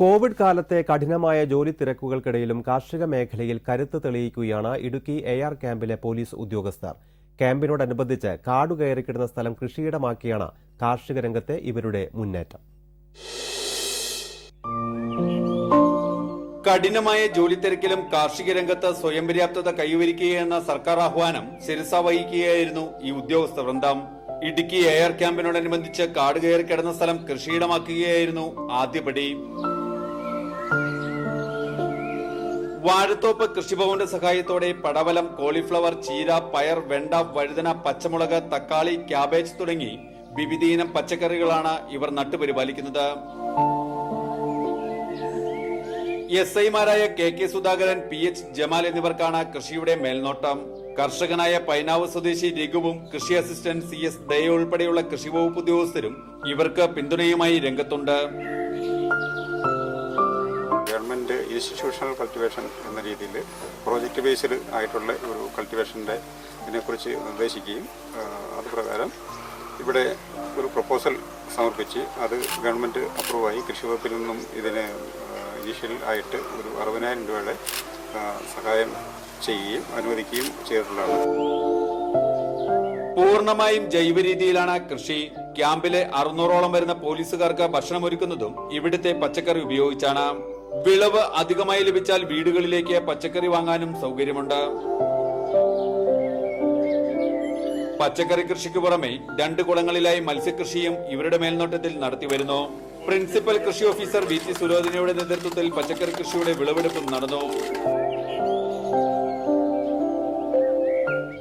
Covid കാലത്തെ കഠിനമായ ജോലി തിരക്കുകൾക്കിടയിലും കാർഷിക മേഖലയിൽ കരുത്ത് തെളിയിക്കുകയാണ് ഇടുക്കി എ ആർ ക്യാമ്പിലെ പോലീസ് ഉദ്യോഗസ്ഥർ. ക്യാമ്പിനോടനുബന്ധിച്ച് കാടു കയറിക്കിടുന്ന സ്ഥലം കൃഷിയിടമാക്കിയാണ് കാർഷിക രംഗത്തെ ഇവരുടെ മുന്നേറ്റം. കഠിനമായ ജോലി തിരക്കിലും കാർഷിക രംഗത്ത് സ്വയം പര്യാപ്തത കൈവരിക്കുകയെന്ന സർക്കാർ ആഹ്വാനം ശിരസ വഹിക്കുകയായിരുന്നു ഈ ഉദ്യോഗസ്ഥ വൃന്ദം. ഇടുക്കി എയർ ക്യാമ്പിനോടനുബന്ധിച്ച് കാട് കയറി കിടന്ന സ്ഥലം കൃഷിയിടമാക്കുകയായിരുന്നു ആദ്യപടി. വാഴത്തോപ്പ് കൃഷിഭവന്റെ സഹായത്തോടെ പടവലം കോളിഫ്ലവർ ചീര പയർ വെണ്ട വഴുതന പച്ചമുളക് തക്കാളി ക്യാബേജ് തുടങ്ങി വിവിധയിനം പച്ചക്കറികളാണ് ഇവർ നട്ടുപരിപാലിക്കുന്നത്. എസ് ഐമാരായ K K Sudhakaran P H Jamal എന്നിവർക്കാണ് കൃഷിയുടെ മേൽനോട്ടം. കർഷകനായ പൈനാവ് സ്വദേശി രഘുവും കൃഷി അസിസ്റ്റന്റ് സി എസ് ദയ ഉൾപ്പെടെയുള്ള കൃഷി വകുപ്പ് ഉദ്യോഗസ്ഥരും ഇവർക്ക് പിന്തുണയുമായി രംഗത്തുണ്ട്. ഇൻസ്റ്റിറ്റ്യൂഷണൽ കൾട്ടിവേഷൻ എന്ന രീതിയിൽ പ്രോജക്റ്റ് ബേസ്ഡ് ആയിട്ടുള്ള ഒരു കൾട്ടിവേഷന്റെ ഇതിനെക്കുറിച്ച് നിർദ്ദേശിക്കുകയും അത് പ്രകാരം ഇവിടെ ഒരു പ്രപ്പോസൽ സമർപ്പിച്ച് അത് ഗവൺമെന്റ് അപ്രൂവായി കൃഷി വകുപ്പിൽ നിന്നും ഇതിന് ഇനീഷ്യൽ ആയിട്ട് ഒരു അറുപതിനായിരം രൂപയുടെ സഹായം ചെയ്യുകയും അനുവദിക്കുകയും ചെയ്തിട്ടുള്ളതാണ്. പൂർണമായും ജൈവ രീതിയിലാണ് കൃഷി. ക്യാമ്പിലെ അറുന്നൂറോളം വരുന്ന പോലീസുകാർക്ക് ഭക്ഷണം ഒരുക്കുന്നതും ഇവിടുത്തെ പച്ചക്കറി ഉപയോഗിച്ചാണ്. വിളവ് അധികമായി ലഭിച്ചാൽ വീടുകളിലേക്ക് പച്ചക്കറി വാങ്ങാനും സൗകര്യമുണ്ട്. പച്ചക്കറി കൃഷിക്ക് പുറമെ രണ്ട് കുളങ്ങളിലായി മത്സ്യകൃഷിയും ഇവരുടെ മേൽനോട്ടത്തിൽ നടത്തിവരുന്നു. പ്രിൻസിപ്പൽ കൃഷി ഓഫീസർ വി ടി സുരോധനയുടെ നേതൃത്വത്തിൽ പച്ചക്കറി കൃഷിയുടെ വിളവെടുപ്പും നടന്നു.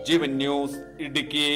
ജീവൻ ന്യൂസ് ഇടുക്കി.